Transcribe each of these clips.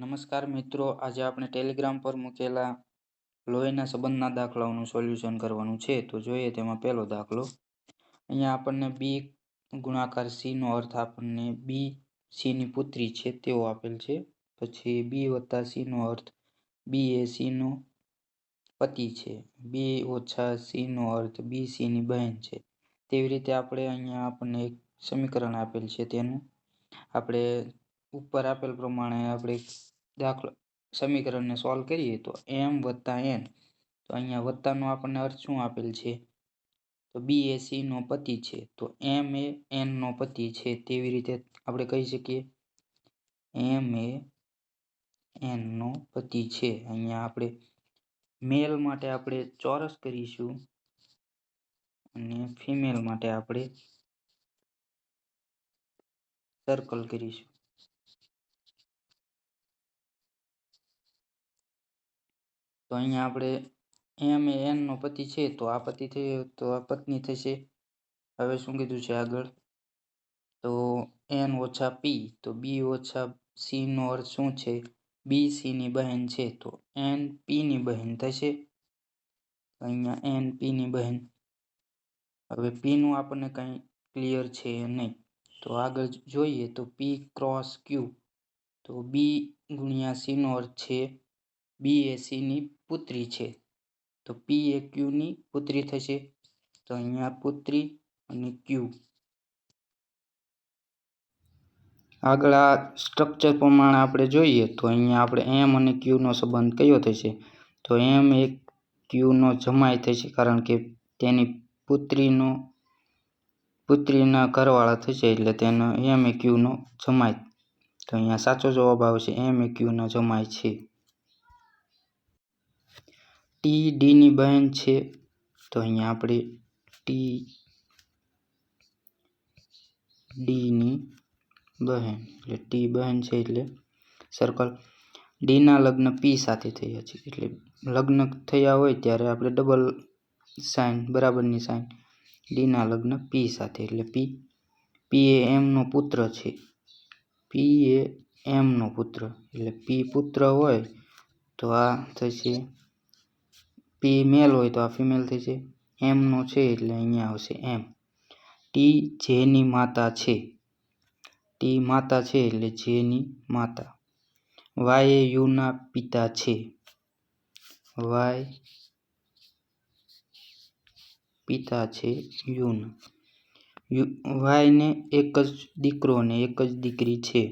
નમસ્કાર મિત્રો, આજે આપણે ટેલિગ્રામ પર મૂકેલા લોહીના સંબંધના દાખલાઓનું સોલ્યુશન કરવાનું છે. તો જોઈએ તેમાં પહેલો દાખલો. અહીંયા આપણને બી ગુણાકાર સીનો અર્થ આપણને બી સીની પુત્રી છે તેવો આપેલ છે. પછી બી વત્તા સીનો અર્થ બી એ સીનો પતિ છે. બી ઓછા સીનો અર્થ બી સીની બહેન છે. તેવી રીતે આપણે અહીંયા આપણને એક સમીકરણ આપેલ છે તેનું. આપણે ઉપર આપેલ પ્રમાણે આપણે દાખલો સમીકરણને સોલ્વ કરીએ તો એમ વત્તા એન તો અહીંયા વત્તાનો આપણને અર્થ શું આપેલ છે? તો બી એ સીનો પતિ છે. તો એમ એ એનનો પતિ છે. તેવી રીતે આપણે કહી શકીએ. એમ એ એનનો પતિ છે. અહીંયા આપણે મેલ માટે આપણે ચોરસ કરીશું અને ફિમેલ માટે આપણે સર્કલ કરીશું. તો અહીંયા આપણે એમ એ એન નો પતિ છે, તો આ પતિ થયો, તો આ પત્ની થશે. હવે શું કીધું છે આગળ? તો એન ઓછા પી તો બી ઓછા સી નો અર્થ શું છે? બી સી ની બહેન છે, તો એન પી ની બહેન થશે. અહીંયા એન પી ની બહેન. હવે પી નું આપણને કંઈ ક્લિયર છે નહીં. તો આગળ જોઈએ, તો પી ક્રોસ ક્યુ તો બી ગુણ્યા સી નો અર્થ છે. બી એ સી ની પુત્રી છે. તો પી એ ક્યુ ની પુત્રી થશે. તો અહીંયા પુત્રી અને ક્યુ આગળ આ સ્ટ્રક્ચર પ્રમાણે આપણે જોઈએ તો અહીંયા આપણે એમ અને ક્યુનો સંબંધ કયો થશે? તો એમ એ ક્યુનો જમાય થશે કારણ કે તેની પુત્રીનો, પુત્રીના ઘરવાળા થશે એટલે તેનો એમ એ ક્યુનો જમાય તો અહીંયા સાચો જવાબ આવશે એમ એ ક્યુનો જમાય છે. ટી ડીની બહેન છે. તો અહીંયા આપણે ટી ડીની બહેન. એટલે ટી બહેન છે એટલે સર્કલ ડીના લગ્ન પી સાથે થયા છે. એટલે લગ્ન થયા હોય ત્યારે આપણે ડબલ સાઇન બરાબરની સાઇન ડીના લગ્ન પી સાથે. એટલે પી પી એ એમનો પુત્ર છે. પી એ એમનો પુત્ર. એટલે પી પુત્ર હોય તો આ થશે પી મેલ હોય તો આ ફિમેલ જાય. એમનો છે એટલે અહીંયા આવશે એમ ટી જેની માતા છે. ટી માતા છે એટલે જેની માતા. વાય એ યુના પિતા છે. વાય પિતા છે યુના વાયને એક જ દીકરો ને એક જ દીકરી છે.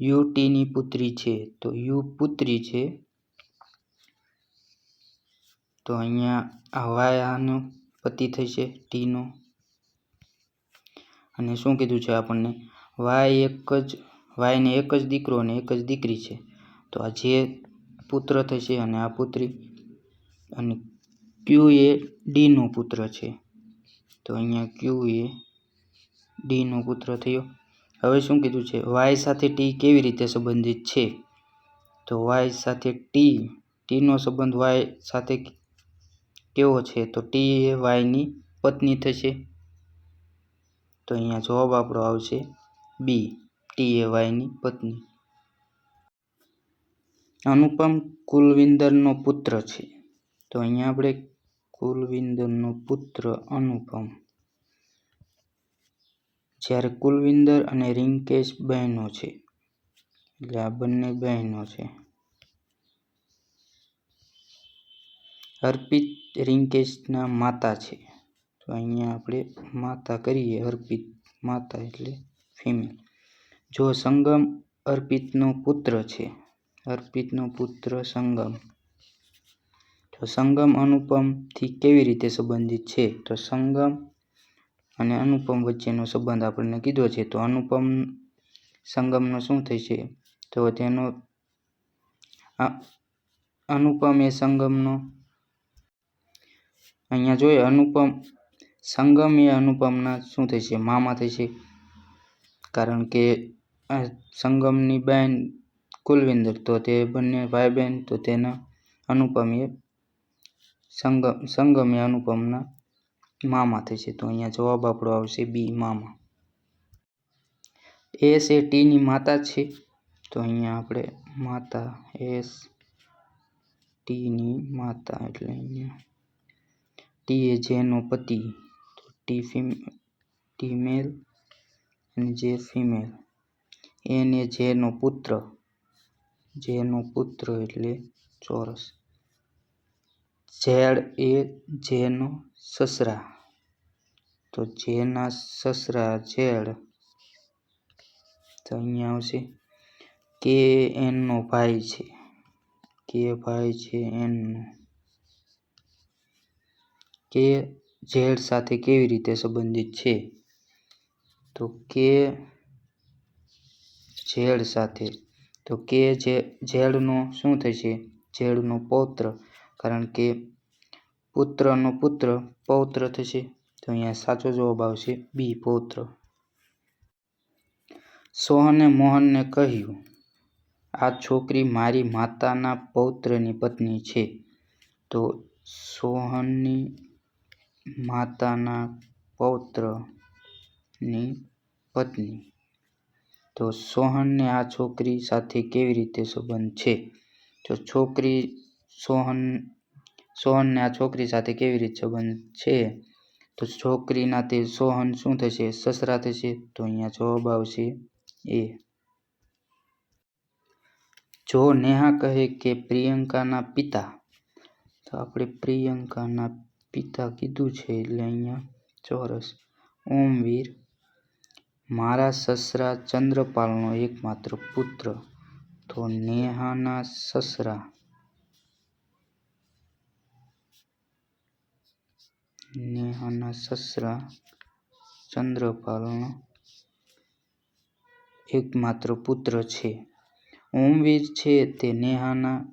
યુ ટીની પુત્રી છે. તો યુ પુત્રી છે તો અહીંયા આ વાય આનો પતિ થશે ટીનો. અને શું કીધું છે આપણને? વાય એક જ, વાયને એક જ દીકરો અને એક જ દીકરી છે. તો આ જે પુત્ર થશે અને આ પુત્રી અને ક્યુ એ ડીનો પુત્ર છે. તો અહીંયા ક્યુ એ ડીનો પુત્ર થયો. હવે શું કીધું છે? વાય સાથે ટી કેવી રીતે સંબંધિત છે? તો વાય સાથે ટી, ટીનો સંબંધ વાય સાથે કેવો છે? તો ટી એ વાયની પત્ની થશે. તો અહીંયા જવાબ આપણો આવશે બી ટી એ વાયની પત્ની. અનુપમ કુલવિંદરનો પુત્ર છે. તો અહીંયા આપણે કુલવિંદરનો પુત્ર અનુપમ. જ્યારે કુલવિંદર અને રિંકેશ બહેનો છે. એટલે આ બંને બહેનો છે. અર્પિત રિંકેશના માતા છે. તો અહીંયા આપણે માતા કરીએ, અર્પિત માતા એટલે ફિમેલ જો સંગમ અર્પિતનો પુત્ર છે, અર્પિતનો પુત્ર સંગમ. તો સંગમ અનુપમથી કેવી રીતે સંબંધિત છે? તો સંગમ અને અનુપમ વચ્ચેનો સંબંધ આપણને કીધો છે, તો અનુપમ સંગમનો શું થશે? તો તેનો અનુપમ એ સંગમનો અહીંયા જોઈએ અનુપમ સંગમ એ અનુપમના શું થશે મામા થશે કારણ કે સંગમની બહેન કુલવિંદર, તો તે બંને ભાઈ બહેન તો તેના અનુપમ એ સંગમ સંગમ એ અનુપમના મામા થશે તો અહીંયા જવાબ આપણો આવશે બી, મામા. એસ એ ટીની માતા છે. તો અહીંયા આપણે માતા, એસ ટીની માતા એટલે અહીંયા ટી એ જેનો પતિ, તો ટી ફિમ, ટી મેલ અને જે ફિમેલ. એન એ જેનો પુત્ર જેનો પુત્ર એટલે ચોરસ. ઝેડ એ જેનો સસરા. તો જેના સસરા ઝેડ, તો અહીંયા આવશે. કે એનનો ભાઈ છે. કે ભાઈ છે એનનો. કે ઝેડ સાથે કેવી રીતે સંબંધિત છે? તો કે ઝેડ સાથે, તો કે જે, ઝેડનો શું થશે? ઝેડનો પૌત્ર, કારણ કે પુત્રનો પુત્ર પૌત્ર થશે. તો અહીંયા સાચો જવાબ આવશે બી, પૌત્ર. સોહને મોહનને કહ્યું, આ છોકરી મારી માતાના પૌત્રની પત્ની છે. તો સોહનની માતાના પૌત્રની પત્ની. તો સોહનને આ છોકરી સાથે કેવી રીતે સંબંધ છે? તો છોકરી સોહન, સોહનને આ છોકરી સાથે કેવી રીતે સંબંધ છે? તો છોકરીના તે સોહન શું થશે? સસરા થશે? તો અહીંયા જવાબ આવશે એ. જો નેહા કહે કે પ્રિયંકાના પિતા, તો આપણે પ્રિયંકાના પિતા કીધું છે એટલે અહીંયા, ચોરસ. ઓમ વીર, મારા સસરા ચંદ્રપાલનો એકમાત્ર પુત્ર, તો નેહાના સસરા. નેહાના સસરા ચંદ્રપાલનો એકમાત્ર પુત્ર છે. ઓમવીર છે તે નેહાના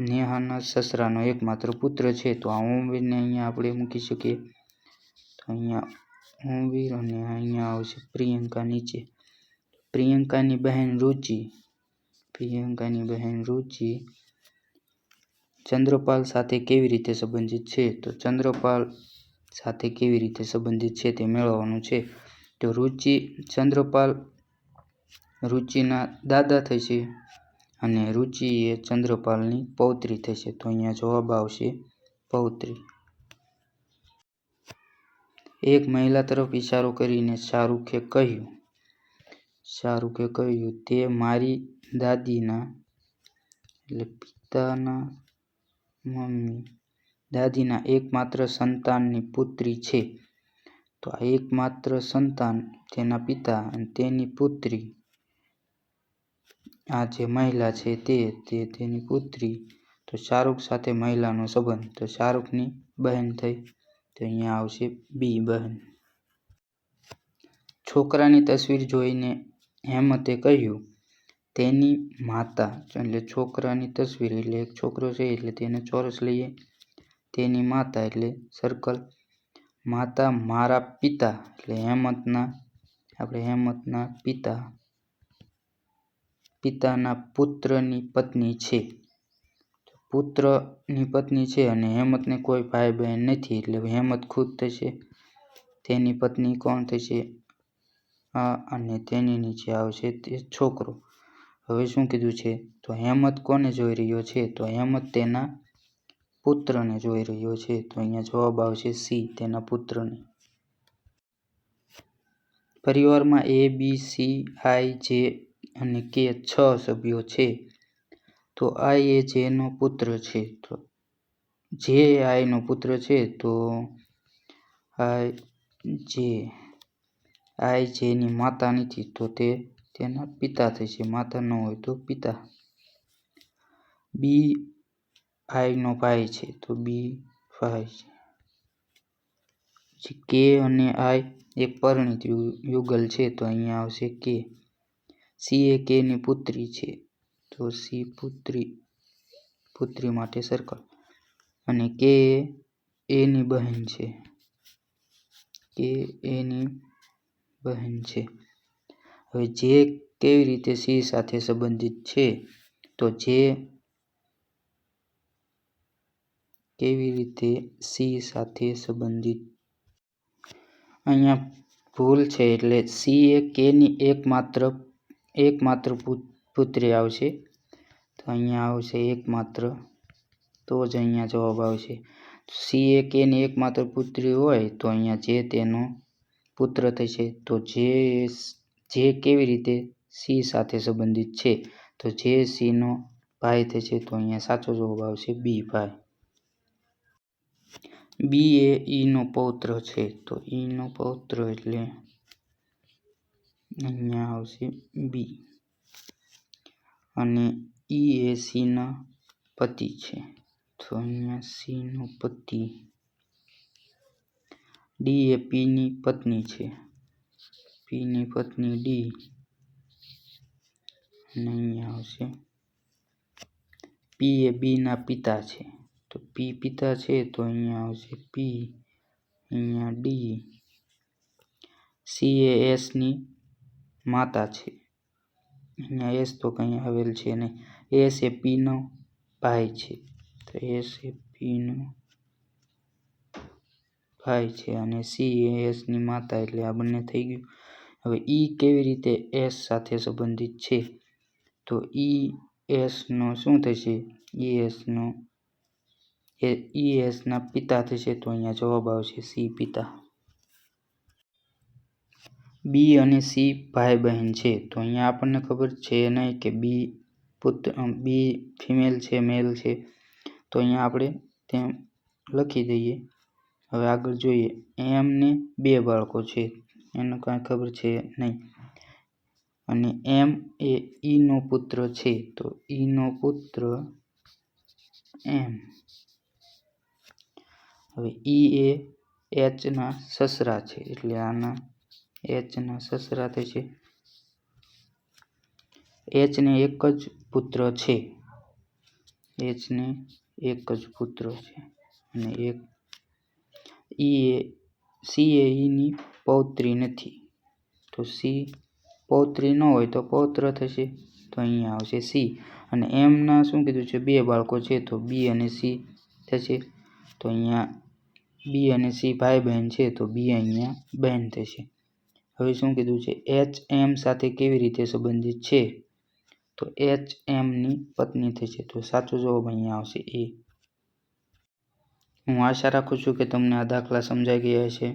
નેહાના સસરાનો એકમાત્ર પુત્ર છે, તો આ ઓમવીરને અહીંયા આપણે મૂકી શકીએ? તો અહીંયા ઓમવીર અને અહીંયા આવશે પ્રિયંકા નીચે. પ્રિયંકાની બહેન રુચિ. પ્રિયંકાની બહેન રુચિ ચંદ્રપાલ સાથે કેવી રીતે સંબંધિત છે? તો ચંદ્રપાલ સાથે કેવી રીતે સંબંધિત છે તે મેળવવાનું છે. તો રુચિ, ચંદ્રપાલ રુચિના દાદા થશે. અને રુચિ એ ચંદ્રપાલની પૌત્રી થશે. તો અહીંયા જવાબ આવશે પૌત્રી. એક મહિલા તરફ ઇશારો કરીને શાહરૂખે કહ્યું શાહરૂખે કહ્યું, તે મારી દાદીના, એટલે પિતાના મમ્મી, દાદીના એકમાત્ર સંતાનની પુત્રી છે. તો આ એકમાત્ર સંતાન તેના પિતા અને તેની પુત્રી આ જે મહિલા છે તે તે તેની પુત્રી. તો શાહરૂખ સાથે મહિલાનો સંબંધ. તો શાહરૂખની બહેન થઈ. તો અહીંયા આવશે બી બહેન. છોકરાની તસવીર જોઈને હેમતે કહ્યું, તેની માતા. એટલે છોકરાની તસવીર એટલે એક છોકરો છે એટલે તેને ચોરસ લઈએ. તેની માતા એટલે સર્કલ માતા મારા પિતા. એટલે હેમતના, આપણે હેમતના પિતા પિતાના પુત્રની પત્ની છે. પુત્રની પત્ની છે અને હેમતને કોઈ ભાઈ બહેન નથી, એટલે હેમત ખુદ થશે. તેની પત્ની કોણ થશે? આ અને તેની નીચે આવશે તે છોકરો. હવે શું કીધું છે? તો હેમત કોને જોઈ રહ્યો છે? તો હેમત તેના પુત્રને જોઈ રહ્યો છે. તો અહીંયા જવાબ આવશે સી, તેના પુત્રને. પરિવારમાં એ બી સી આઈ જે અને કે છ સભ્યો છે. તો આઈ એ જેનો પુત્ર છે, તો જે આઈનો પુત્ર છે, તો આઈ જે આઈ જેની માતા નથી, તો તે તેના પિતા થશે માતા ન હોય તો પિતા. બી આઈનો ભાઈ છે, તો બી ભાઈ છે. કે અને આઈ, એક પરિણીત યુગલ છે, તો અહીંયા આવશે કે સી એ કેની પુત્રી છે. તો સી પુત્રી પુત્રી માટે સર્કલ અને કે એની બહેન છે. કે એની બહેન છે. હવે જે કેવી રીતે સી સાથે સંબંધિત છે, તો જે કેવી રીતે સી સાથે સંબંધિત અહીંયા ભૂલ છે એટલે સી એ કેની એકમાત્ર એકમાત્ર પુત્રી આવશે. તો અહીંયા આવશે એકમાત્ર. તો જ અહીંયા જવાબ આવશે. સી એ કેની એકમાત્ર પુત્રી હોય તો અહીંયા જે તેનો પુત્ર થશે. તો જે જે કેવી રીતે સી સાથે સંબંધિત છે. તો જે સીનો ભાઈ થશે તો અહીંયા સાચો જવાબ આવશે બી ભાઈ. બી એ ઈનો પૌત્ર છે. તો ઈનો પૌત્ર એટલે અહીંયા આવશે બી અને ઈ એ સીના પતિ છે. તો અહીંયા સીનો પતિ ડી એ પીની પત્ની છે. પીની પત્ની ડી અને અહીંયા આવશે પી એ બીના પિતા છે. તો પી પિતા છે તો અહીંયા આવશે પી અહીંયા ડી સી એ એસની માતા છે. અહીંયા એસ તો કંઈ આવેલ છે નહીં. એસ એ પીનો ભાઈ છે. તો એસ એ પીનો ભાઈ છે અને સી એ એસની માતા એટલે આ બંને થઈ ગયું. હવે ઈ કેવી રીતે એસ સાથે સંબંધિત છે? તો ઈ એસનો શું થશે? ઈ એસનો એ ઈ એસના પિતા થશે તો અહીંયા જવાબ આવશે સી પિતા. બી અને સી ભાઈ બહેન છે. તો અહીંયા આપણને ખબર છે નહીં કે બી પુત્ર બી ફિમેલ છે, મેલ છે. તો અહીંયા આપણે તેમ લખી દઈએ. હવે આગળ જોઈએ. એમને બે બાળકો છે. એનું કાંઈ ખબર છે નહીં. અને એમ એ ઈનો પુત્ર છે. તો ઈનો પુત્ર એમ. હવે ઈ એ એચના સસરા છે. એટલે આના એચના સસરા થશે એચને એક જ પુત્ર છે. એચને એક જ પુત્ર છે. અને એક ઈ એ, સી એ ઈની પૌત્રી નથી. તો સી પૌત્રી ન હોય તો પૌત્ર થશે. તો અહીંયા આવશે સી. અને એમના શું કીધું છે? બે બાળકો છે. તો બી અને સી થશે. તો અહીંયા બી અને સી ભાઈ બહેન છે. તો બી અહીંયા બહેન થશે. હવે શું કીધું છે? એચ એમ સાથે કેવી રીતે સંબંધિત છે? તો એચ એમની પત્ની થશે તો સાચો જવાબ અહીંયા આવશે એ. હું આશા રાખું છું કે તમને આ દાખલા સમજાઈ ગયા હશે.